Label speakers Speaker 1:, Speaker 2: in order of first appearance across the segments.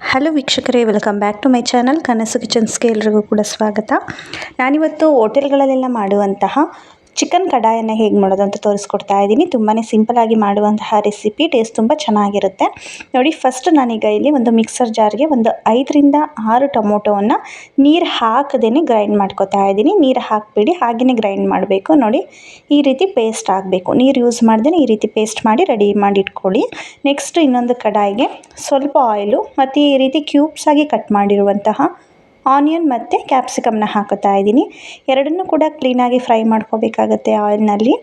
Speaker 1: Hello ವೀಕ್ಷಕರೇ welcome back to my channel Kanasu ಕಿಚನ್ಸ್ಗೆ ಎಲ್ರಿಗೂ ಕೂಡ ಸ್ವಾಗತ. ನಾನಿವತ್ತು ಹೋಟೆಲ್ಗಳಲ್ಲೆಲ್ಲ ಮಾಡುವಂತಹ ಚಿಕನ್ ಕಡಾಯನ್ನು ಹೇಗೆ ಮಾಡೋದು ಅಂತ ತೋರಿಸ್ಕೊಡ್ತಾ ಇದ್ದೀನಿ. ತುಂಬಾ ಸಿಂಪಲಾಗಿ ಮಾಡುವಂತಹ ರೆಸಿಪಿ, ಟೇಸ್ಟ್ ತುಂಬ ಚೆನ್ನಾಗಿರುತ್ತೆ. ನೋಡಿ ಫಸ್ಟ್ ನಾನೀಗ ಇಲ್ಲಿ ಒಂದು ಮಿಕ್ಸರ್ ಜಾರ್ಗೆ ಒಂದು ಐದರಿಂದ ಆರು ಟೊಮೊಟೊವನ್ನು ನೀರು ಹಾಕದೇ ಗ್ರೈಂಡ್ ಮಾಡ್ಕೊತಾ ಇದ್ದೀನಿ. ನೀರು ಹಾಕಬೇಡಿ ಹಾಗೆಯೇ ಗ್ರೈಂಡ್ ಮಾಡಬೇಕು. ನೋಡಿ, ಈ ರೀತಿ ಪೇಸ್ಟ್ ಆಗಬೇಕು. ನೀರು ಯೂಸ್ ಮಾಡ್ದೇ ಈ ರೀತಿ ಪೇಸ್ಟ್ ಮಾಡಿ ರೆಡಿ ಮಾಡಿ ಇಟ್ಕೊಳ್ಳಿ. ನೆಕ್ಸ್ಟ್ ಇನ್ನೊಂದು ಕಡಾಯಿಗೆ ಸ್ವಲ್ಪ ಆಯಿಲು ಮತ್ತು ಈ ರೀತಿ ಕ್ಯೂಬ್ಸ್ ಆಗಿ ಕಟ್ ಮಾಡಿರುವಂತಹ ಆನಿಯನ್ ಮತ್ತು ಕ್ಯಾಪ್ಸಿಕಮ್ನ ಹಾಕುತ್ತಾ ಇದ್ದೀನಿ. ಎರಡನ್ನೂ ಕೂಡ ಕ್ಲೀನಾಗಿ ಫ್ರೈ ಮಾಡ್ಕೋಬೇಕಾಗತ್ತೆ ಆಯಿಲ್ನಲ್ಲಿ.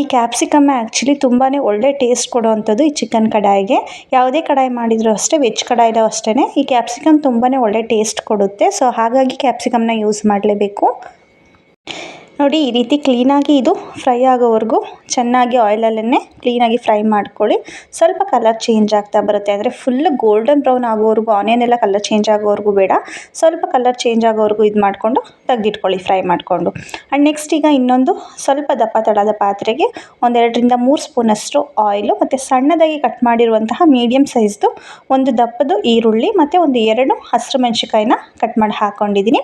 Speaker 1: ಈ ಕ್ಯಾಪ್ಸಿಕಮ್ ಆ್ಯಕ್ಚುಲಿ ತುಂಬಾ ಒಳ್ಳೆ ಟೇಸ್ಟ್ ಕೊಡುವಂಥದ್ದು ಈ ಚಿಕನ್ ಕಡಾಯಿಗೆ. ಯಾವುದೇ ಕಡಾಯಿ ಮಾಡಿದರೂ ಅಷ್ಟೇ ವೆಜ್ ಕಡಾಯಿಲೂ ಅಷ್ಟೇ ಈ ಕ್ಯಾಪ್ಸಿಕಮ್ ತುಂಬಾ ಒಳ್ಳೆ ಟೇಸ್ಟ್ ಕೊಡುತ್ತೆ. ಸೊ ಹಾಗಾಗಿ ಕ್ಯಾಪ್ಸಿಕಮ್ನ ಯೂಸ್ ಮಾಡಲೇಬೇಕು. ನೋಡಿ, ಈ ರೀತಿ ಕ್ಲೀನಾಗಿ ಇದು ಫ್ರೈ ಆಗೋವರೆಗೂ ಚೆನ್ನಾಗಿ ಆಯಿಲಲ್ಲೇ ಕ್ಲೀನಾಗಿ ಫ್ರೈ ಮಾಡ್ಕೊಳ್ಳಿ. ಸ್ವಲ್ಪ ಕಲರ್ ಚೇಂಜ್ ಆಗ್ತಾ ಬರುತ್ತೆ. ಅಂದರೆ ಫುಲ್ ಗೋಲ್ಡನ್ ಬ್ರೌನ್ ಆಗೋವರೆಗೂ ಆನಿಯನ್ ಎಲ್ಲ ಕಲರ್ ಚೇಂಜ್ ಆಗೋವರೆಗೂ ಬೇಡ. ಸ್ವಲ್ಪ ಕಲರ್ ಚೇಂಜ್ ಆಗೋವರೆಗೂ ಇದು ಮಾಡಿಕೊಂಡು ತೆಗೆದಿಟ್ಕೊಳ್ಳಿ ಫ್ರೈ ಮಾಡಿಕೊಂಡು. ಆ್ಯಂಡ್ ನೆಕ್ಸ್ಟ್ ಈಗ ಇನ್ನೊಂದು ಸ್ವಲ್ಪ ದಪ್ಪ ತಡದ ಪಾತ್ರೆಗೆ ಒಂದೆರಡರಿಂದ ಮೂರು ಸ್ಪೂನಷ್ಟು ಆಯಿಲು ಮತ್ತು ಸಣ್ಣದಾಗಿ ಕಟ್ ಮಾಡಿರುವಂತಹ ಮೀಡಿಯಮ್ ಸೈಜ್ದು ಒಂದು ದಪ್ಪದು ಈರುಳ್ಳಿ, ಮತ್ತು ಒಂದು ಎರಡು ಹಸಿರು ಮೆಣಸಿಕಾಯಿನ ಕಟ್ ಮಾಡಿ ಹಾಕ್ಕೊಂಡಿದ್ದೀನಿ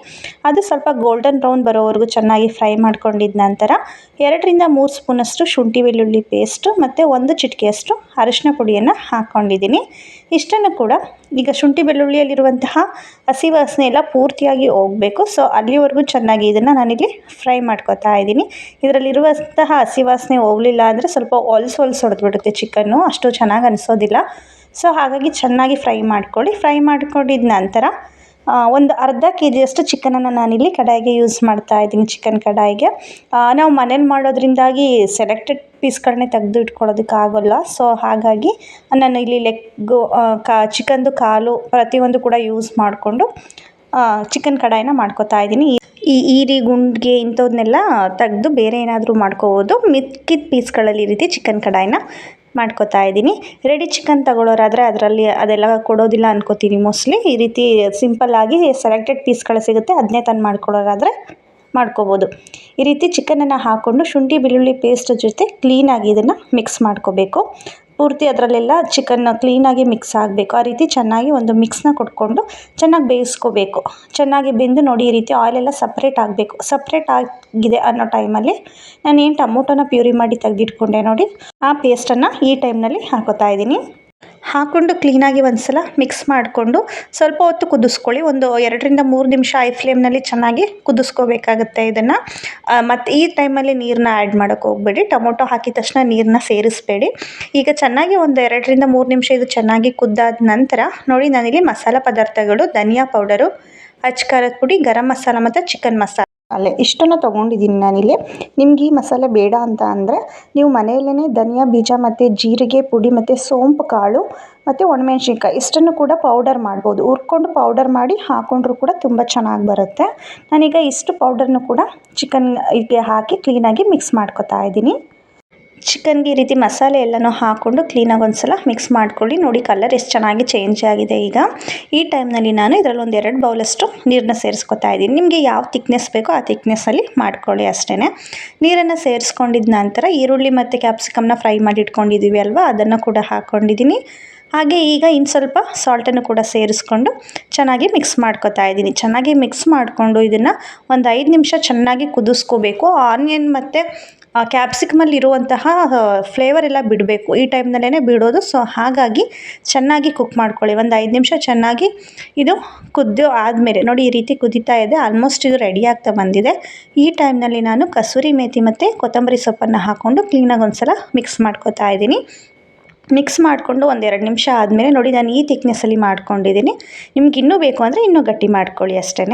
Speaker 1: ಅದು ಸ್ವಲ್ಪ ಗೋಲ್ಡನ್ ಬ್ರೌನ್ ಬರೋವರೆಗೂ ಚೆನ್ನಾಗಿ ಫ್ರೈ ಮಾಡ್ಕೊಂಡಿದ್ದ ನಂತರ ಎರಡರಿಂದ ಮೂರು ಸ್ಪೂನಷ್ಟು ಶುಂಠಿ ಬೆಳ್ಳುಳ್ಳಿ ಪೇಸ್ಟು ಮತ್ತು ಒಂದು ಚಿಟಿಕೆಯಷ್ಟು ಅರಿಶಿನ ಪುಡಿಯನ್ನು ಹಾಕ್ಕೊಂಡಿದ್ದೀನಿ ಇಷ್ಟನ್ನು ಕೂಡ ಈಗ ಶುಂಠಿ ಬೆಳ್ಳುಳ್ಳಿಯಲ್ಲಿರುವಂತಹ ಹಸಿ ವಾಸನೆ ಎಲ್ಲ ಪೂರ್ತಿಯಾಗಿ ಹೋಗಬೇಕು. ಸೊ ಅಲ್ಲಿವರೆಗೂ ಚೆನ್ನಾಗಿ ಇದನ್ನು ನಾನಿಲ್ಲಿ ಫ್ರೈ ಮಾಡ್ಕೊತಾ ಇದ್ದೀನಿ. ಇದರಲ್ಲಿರುವಂತಹ ಹಸಿ ವಾಸನೆ ಹೋಗಲಿಲ್ಲ ಅಂದರೆ ಸ್ವಲ್ಪ ಹೊಲ್ಸು ಹೊಲ್ಸು ಹೊಡೆದ್ಬಿಡುತ್ತೆ ಚಿಕನ್ನು. ಅಷ್ಟು ಚೆನ್ನಾಗಿ ಅನಿಸೋದಿಲ್ಲ. ಸೊ ಹಾಗಾಗಿ ಚೆನ್ನಾಗಿ ಫ್ರೈ ಮಾಡ್ಕೊಳ್ಳಿ. ಫ್ರೈ ಮಾಡ್ಕೊಂಡಿದ ನಂತರ ಒಂದು ಅರ್ಧ ಕೆ ಜಿಯಷ್ಟು ಚಿಕನನ್ನು ನಾನಿಲ್ಲಿ ಕಡಾಯಿಗೆ ಯೂಸ್ ಮಾಡ್ತಾ ಇದ್ದೀನಿ, ಚಿಕನ್ ಕಡಾಯಿಗೆ. ನಾವು ಮನೇಲಿ ಮಾಡೋದ್ರಿಂದಾಗಿ ಸೆಲೆಕ್ಟೆಡ್ ಪೀಸ್ಗಳನ್ನೇ ತೆಗೆದು ಇಟ್ಕೊಳ್ಳೋದಕ್ಕಾಗೋಲ್ಲ ಸೊ ಹಾಗಾಗಿ ನಾನು ಇಲ್ಲಿ ಲೆಗ್ಗು ಕಾ, ಚಿಕನ್ದು ಕಾಲು ಪ್ರತಿಯೊಂದು ಕೂಡ ಯೂಸ್ ಮಾಡಿಕೊಂಡು ಚಿಕನ್ ಕಡಾಯಿನ ಮಾಡ್ಕೊತಾ ಇದ್ದೀನಿ. ಈ ಈರಿ ಗುಂಡಿಗೆ ಇಂಥವನ್ನೆಲ್ಲ ತೆಗೆದು ಬೇರೆ ಏನಾದರೂ ಮಾಡ್ಕೋಬೋದು. ಮಿಕ್ಕಿದ ಪೀಸ್ಗಳಲ್ಲಿ ಈ ರೀತಿ ಚಿಕನ್ ಕಡಾಯಿನ ಮಾಡ್ಕೋತಾ ಇದ್ದೀನಿ. ರೆಡಿ ಚಿಕನ್ ತಗೊಳ್ಳೋರಾದರೆ ಅದರಲ್ಲಿ ಅದೆಲ್ಲ ಕೊಡೋದಿಲ್ಲ ಅನ್ಕೋತೀನಿ ಮೋಸ್ಟ್ಲಿ ಈ ರೀತಿ ಸಿಂಪಲ್ಲಾಗಿ ಸೆಲೆಕ್ಟೆಡ್ ಪೀಸ್ಗಳು ಸಿಗುತ್ತೆ ಅದನ್ನೇ ತಂದು ಮಾಡ್ಕೊಳ್ಳೋರಾದರೆ ಮಾಡ್ಕೋಬೋದು. ಈ ರೀತಿ ಚಿಕನನ್ನು ಹಾಕ್ಕೊಂಡು ಶುಂಠಿ, ಬೆಳ್ಳುಳ್ಳಿ ಪೇಸ್ಟ್ ಜೊತೆ ಕ್ಲೀನಾಗಿ ಇದನ್ನು ಮಿಕ್ಸ್ ಮಾಡ್ಕೋಬೇಕು. ಪೂರ್ತಿ ಅದರಲ್ಲೆಲ್ಲ ಚಿಕನ್ ಕ್ಲೀನಾಗಿ ಮಿಕ್ಸ್ ಆಗಬೇಕು. ಆ ರೀತಿ ಚೆನ್ನಾಗಿ ಒಂದು ಮಿಕ್ಸ್ನ ಕೊಟ್ಕೊಂಡು ಚೆನ್ನಾಗಿ ಬೇಯಿಸ್ಕೋಬೇಕು. ಚೆನ್ನಾಗಿ ಬೆಂದು ನೋಡಿ ಈ ರೀತಿ ಆಯಿಲೆಲ್ಲ ಸಪ್ರೇಟ್ ಆಗಬೇಕು. ಸಪ್ರೇಟ್ ಆಗಿದೆ ಅನ್ನೋ ಟೈಮಲ್ಲಿ ನಾನೇನು ಟೊಮೊಟೊನ ಪ್ಯೂರಿ ಮಾಡಿ ತೆಗೆದಿಟ್ಕೊಂಡೆ ನೋಡಿ. ಆ ಪೇಸ್ಟನ್ನು ಈ ಟೈಮ್ನಲ್ಲಿ ಹಾಕೋತಾ ಇದ್ದೀನಿ. ಹಾಕ್ಕೊಂಡು ಕ್ಲೀನಾಗಿ ಒಂದು ಸಲ ಮಿಕ್ಸ್ ಮಾಡಿಕೊಂಡು ಸ್ವಲ್ಪ ಹೊತ್ತು ಕುದಿಸ್ಕೊಳ್ಳಿ. ಒಂದು ಎರಡರಿಂದ ಮೂರು ನಿಮಿಷ ಐ ಫ್ಲೇಮ್ನಲ್ಲಿ ಚೆನ್ನಾಗಿ ಕುದಿಸ್ಕೋಬೇಕಾಗುತ್ತೆ ಇದನ್ನು. ಮತ್ತು ಈ ಟೈಮಲ್ಲಿ ನೀರನ್ನ ಆ್ಯಡ್ ಮಾಡೋಕ್ಕೆ ಹೋಗಬೇಡಿ. ಟೊಮೊಟೊ ಹಾಕಿದ ತಕ್ಷಣ ನೀರನ್ನ ಸೇರಿಸಬೇಡಿ. ಈಗ ಚೆನ್ನಾಗಿ ಒಂದು ಎರಡರಿಂದ ಮೂರು ನಿಮಿಷ ಇದು ಚೆನ್ನಾಗಿ ಕುದ್ದಾದ ನಂತರ ನೋಡಿ ನಾನಿಲ್ಲಿ ಮಸಾಲೆ ಪದಾರ್ಥಗಳು, ಧನಿಯಾ ಪೌಡರು ಅಚ್ಕಾರದ ಪುಡಿ, ಗರಂ ಮಸಾಲ ಮತ್ತು ಚಿಕನ್ ಮಸಾಲ. ಅಲ್ಲೇ ಇಷ್ಟನ್ನು ತೊಗೊಂಡಿದ್ದೀನಿ ನಾನಿಲ್ಲಿ. ನಿಮ್ಗೆ ಈ ಮಸಾಲೆ ಬೇಡ ಅಂತ ಅಂದರೆ ನೀವು ಮನೆಯಲ್ಲೇ ಧನಿಯಾ, ಬೀಜ ಮತ್ತು ಜೀರಿಗೆ, ಪುಡಿ ಮತ್ತು ಸೋಂಪು, ಕಾಳು ಮತ್ತು ಒಣಮೆಣ್ಸಿನ್ಕಾಯಿ ಇಷ್ಟನ್ನು ಕೂಡ ಪೌಡರ್ ಮಾಡ್ಬೋದು. ಹುರ್ಕೊಂಡು ಪೌಡರ್ ಮಾಡಿ ಹಾಕೊಂಡ್ರೂ ಕೂಡ ತುಂಬ ಚೆನ್ನಾಗಿ ಬರುತ್ತೆ. ನಾನೀಗ ಇಷ್ಟು ಪೌಡರ್ನು ಕೂಡ ಚಿಕನ್ಗೆ ಹಾಕಿ ಕ್ಲೀನಾಗಿ ಮಿಕ್ಸ್ ಮಾಡ್ಕೊತಾ ಇದ್ದೀನಿ. ಚಿಕನ್ಗೆ ಈ ರೀತಿ ಮಸಾಲೆ ಎಲ್ಲನೂ ಹಾಕ್ಕೊಂಡು ಕ್ಲೀನಾಗಿ ಒಂದು ಸಲ ಮಿಕ್ಸ್ ಮಾಡ್ಕೊಳ್ಳಿ. ನೋಡಿ ಕಲರ್ ಎಷ್ಟು ಚೆನ್ನಾಗಿ ಚೇಂಜ್ ಆಗಿದೆ ಈಗ. ಈ ಟೈಮ್ನಲ್ಲಿ ನಾನು ಇದರಲ್ಲಿ ಒಂದು ಎರಡು ಬೌಲಷ್ಟು ನೀರನ್ನ ಸೇರಿಸ್ಕೊತಾ ಇದ್ದೀನಿ. ನಿಮಗೆ ಯಾವ ತಿಕ್ನೆಸ್ ಬೇಕೋ ಆ ತಿಕ್ನೆಸ್ಸಲ್ಲಿ ಮಾಡ್ಕೊಳ್ಳಿ ಅಷ್ಟೇ ನೀರನ್ನು ಸೇರಿಸ್ಕೊಂಡಿದ್ದ ನಂತರ ಈರುಳ್ಳಿ ಮತ್ತು ಕ್ಯಾಪ್ಸಿಕಮ್ನ ಫ್ರೈ ಮಾಡಿ ಇಟ್ಕೊಂಡಿದ್ದೀವಿ ಅಲ್ವಾ? ಅದನ್ನು ಕೂಡ ಹಾಕ್ಕೊಂಡಿದ್ದೀನಿ ಹಾಗೆ ಈಗ ಇನ್ನು ಸ್ವಲ್ಪ ಸಾಲ್ಟನ್ನು ಕೂಡ ಸೇರಿಸ್ಕೊಂಡು ಚೆನ್ನಾಗಿ ಮಿಕ್ಸ್ ಮಾಡ್ಕೊತಾ ಇದ್ದೀನಿ. ಚೆನ್ನಾಗಿ ಮಿಕ್ಸ್ ಮಾಡಿಕೊಂಡು ಇದನ್ನು ಒಂದು ಐದು ನಿಮಿಷ ಚೆನ್ನಾಗಿ ಕುದಿಸ್ಕೋಬೇಕು. ಆನಿಯನ್ ಮತ್ತು ಕ್ಯಾಪ್ಸಿಕಮಲ್ಲಿ ಇರುವಂತಹ ಫ್ಲೇವರ್ ಎಲ್ಲ ಬಿಡಬೇಕು. ಈ ಟೈಮ್ನಲ್ಲೇ ಬಿಡೋದು. ಸೊ ಹಾಗಾಗಿ ಚೆನ್ನಾಗಿ ಕುಕ್ ಮಾಡ್ಕೊಳ್ಳಿ. ಒಂದು ಐದು ನಿಮಿಷ ಚೆನ್ನಾಗಿ ಇದು ಕುದ್ದು ಆದಮೇಲೆ, ನೋಡಿ ಈ ರೀತಿ ಕುದೀತಾ ಇದೆ. ಆಲ್ಮೋಸ್ಟ್ ಇದು ರೆಡಿ ಆಗ್ತಾ ಬಂದಿದೆ. ಈ ಟೈಮ್ನಲ್ಲಿ ನಾನು ಕಸೂರಿ ಮೇಥಿ ಮತ್ತು ಕೊತ್ತಂಬರಿ ಸೊಪ್ಪನ್ನು ಹಾಕ್ಕೊಂಡು ಕ್ಲೀನಾಗಿ ಒಂದು ಸಲ ಮಿಕ್ಸ್ ಮಾಡ್ಕೊತಾ ಇದ್ದೀನಿ. ಮಿಕ್ಸ್ ಮಾಡಿಕೊಂಡು ಒಂದೆರಡು ನಿಮಿಷ ಆದಮೇಲೆ, ನೋಡಿ ನಾನು ಈ ತಿಕ್ನೆಸ್ಸಲ್ಲಿ ಮಾಡ್ಕೊಂಡಿದ್ದೀನಿ. ನಿಮ್ಗೆ ಇನ್ನೂ ಬೇಕು ಅಂದರೆ ಇನ್ನೂ ಗಟ್ಟಿ ಮಾಡ್ಕೊಳ್ಳಿ ಅಷ್ಟೇ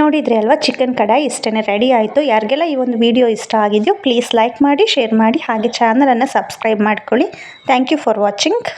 Speaker 1: ನೋಡಿದರೆ ಅಲ್ವಾ ಚಿಕನ್ ಕಡಾಯಿ ಇಷ್ಟೇ ರೆಡಿ ಆಯಿತು. ಯಾರಿಗೆಲ್ಲ ಈ ಒಂದು ವಿಡಿಯೋ ಇಷ್ಟ ಆಗಿದೆಯೋ ಪ್ಲೀಸ್ ಲೈಕ್ ಮಾಡಿ ಶೇರ್ ಮಾಡಿ, ಹಾಗೆ ಚಾನಲನ್ನು ಸಬ್ಸ್ಕ್ರೈಬ್ ಮಾಡ್ಕೊಳ್ಳಿ. Thank you for watching